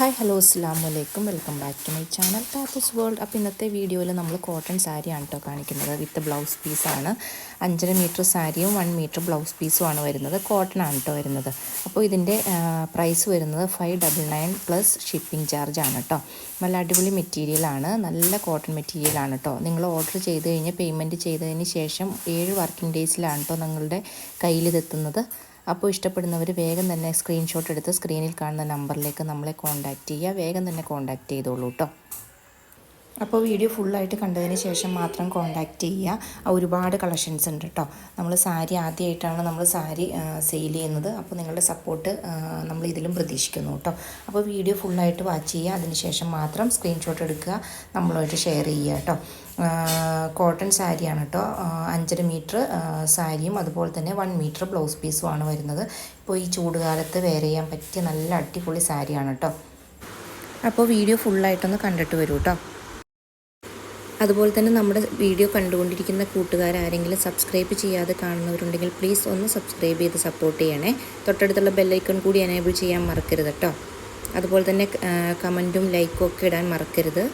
Hi hello അസ്സാം വലൈക്കും welcome back to my channel Tapas world. അപ്പോൾ ഇന്നത്തെ വീഡിയോയിൽ നമ്മൾ കോട്ടൺ സാരിയാണ് കേട്ടോ കാണിക്കുന്നത്. വിത്ത് ബ്ലൗസ് പീസാണ്. അഞ്ചര മീറ്റർ സാരിയും വൺ മീറ്റർ ബ്ലൗസ് പീസും ആണ് വരുന്നത്. കോട്ടൺ ആണ് കേട്ടോ വരുന്നത്. അപ്പോൾ ഇതിന്റെ പ്രൈസ് വരുന്നത് five double nine plus shipping charge ആണ് കേട്ടോ നല്ല അടിപൊളി മെറ്റീരിയലാണ് നല്ല കോട്ടൺ മെറ്റീരിയലാണ് കേട്ടോ നിങ്ങൾ ഓർഡർ ചെയ്ത് കഴിഞ്ഞ് പേയ്മെന്റ് ചെയ്തതിന് ശേഷം ഏഴ് വർക്കിംഗ് ഡേയ്സിലാണ് കേട്ടോ നിങ്ങളുടെ കയ്യിലിതെത്തുന്നത് അപ്പോൾ ഇഷ്ടപ്പെടുന്നവർ വേഗം തന്നെ സ്ക്രീൻഷോട്ട് എടുത്ത് സ്ക്രീനിൽ കാണുന്ന നമ്പറിലേക്ക് നമ്മളെ കോൺടാക്റ്റ് ചെയ്യുക. വേഗം തന്നെ കോൺടാക്റ്റ് ചെയ്തോളൂ കേട്ടോ അപ്പോൾ വീഡിയോ ഫുള്ളായിട്ട് കണ്ടതിന് ശേഷം മാത്രം കോൺടാക്റ്റ് ചെയ്യുക. ഒരുപാട് കളക്ഷൻസ് ഉണ്ട് കേട്ടോ നമ്മൾ സാരി ആദ്യമായിട്ടാണ് നമ്മൾ സാരി സെയിൽ ചെയ്യുന്നത്. അപ്പോൾ നിങ്ങളുടെ സപ്പോർട്ട് നമ്മൾ ഇതിലും പ്രതീക്ഷിക്കുന്നു കേട്ടോ അപ്പോൾ വീഡിയോ ഫുള്ളായിട്ട് വാച്ച് ചെയ്യുക. അതിനുശേഷം മാത്രം സ്ക്രീൻഷോട്ട് എടുക്കുക. നമ്മളുമായിട്ട് ഷെയർ ചെയ്യുക കേട്ടോ കോട്ടൺ സാരിയാണ് കേട്ടോ അഞ്ചര മീറ്റർ സാരിയും അതുപോലെ തന്നെ വൺ മീറ്റർ ബ്ലൗസ് പീസുമാണ് വരുന്നത്. ഇപ്പോൾ ഈ ചൂടുകാലത്ത് വെയർ ചെയ്യാൻ പറ്റിയ നല്ല അടിപൊളി സാരിയാണ് കേട്ടോ അപ്പോൾ വീഡിയോ ഫുള്ളായിട്ടൊന്ന് കണ്ടിട്ട് വരൂ കേട്ടോ അതുപോലെ തന്നെ നമ്മുടെ വീഡിയോ കണ്ടുകൊണ്ടിരിക്കുന്ന കൂട്ടുകാരാരെങ്കിലും സബ്സ്ക്രൈബ് ചെയ്യാതെ കാണുന്നവരുണ്ടെങ്കിൽ പ്ലീസ് ഒന്ന് സബ്സ്ക്രൈബ് ചെയ്ത് സപ്പോർട്ട് ചെയ്യണേ. തൊട്ടടുത്തുള്ള ബെല്ലൈക്കൺ കൂടി എനേബിൾ ചെയ്യാൻ മറക്കരുത് കേട്ടോ. അതുപോലെ തന്നെ കമന്റും ലൈക്കും ഒക്കെ ഇടാൻ മറക്കരുത്.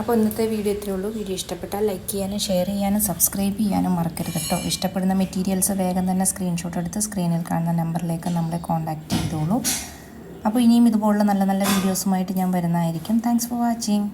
അപ്പോൾ ഇന്നത്തെ വീഡിയോ ഇത്രയേ ഉള്ളൂ. വീഡിയോ ഇഷ്ടപ്പെട്ടാൽ ലൈക്ക് ചെയ്യാനും ഷെയർ ചെയ്യാനും സബ്സ്ക്രൈബ് ചെയ്യാനും മറക്കരുത് കേട്ടോ. ഇഷ്ടപ്പെടുന്ന മെറ്റീരിയൽസ് വേഗം തന്നെ സ്ക്രീൻഷോട്ട് എടുത്ത് സ്ക്രീനിൽ കാണുന്ന നമ്പറിലേക്ക് നമ്മളെ കോൺടാക്റ്റ് ചെയ്തോളൂ. അപ്പോൾ ഇനിയും ഇതുപോലുള്ള നല്ല നല്ല വീഡിയോസുമായിട്ട് ഞാൻ വരുന്നതായിരിക്കും. Thanks for watching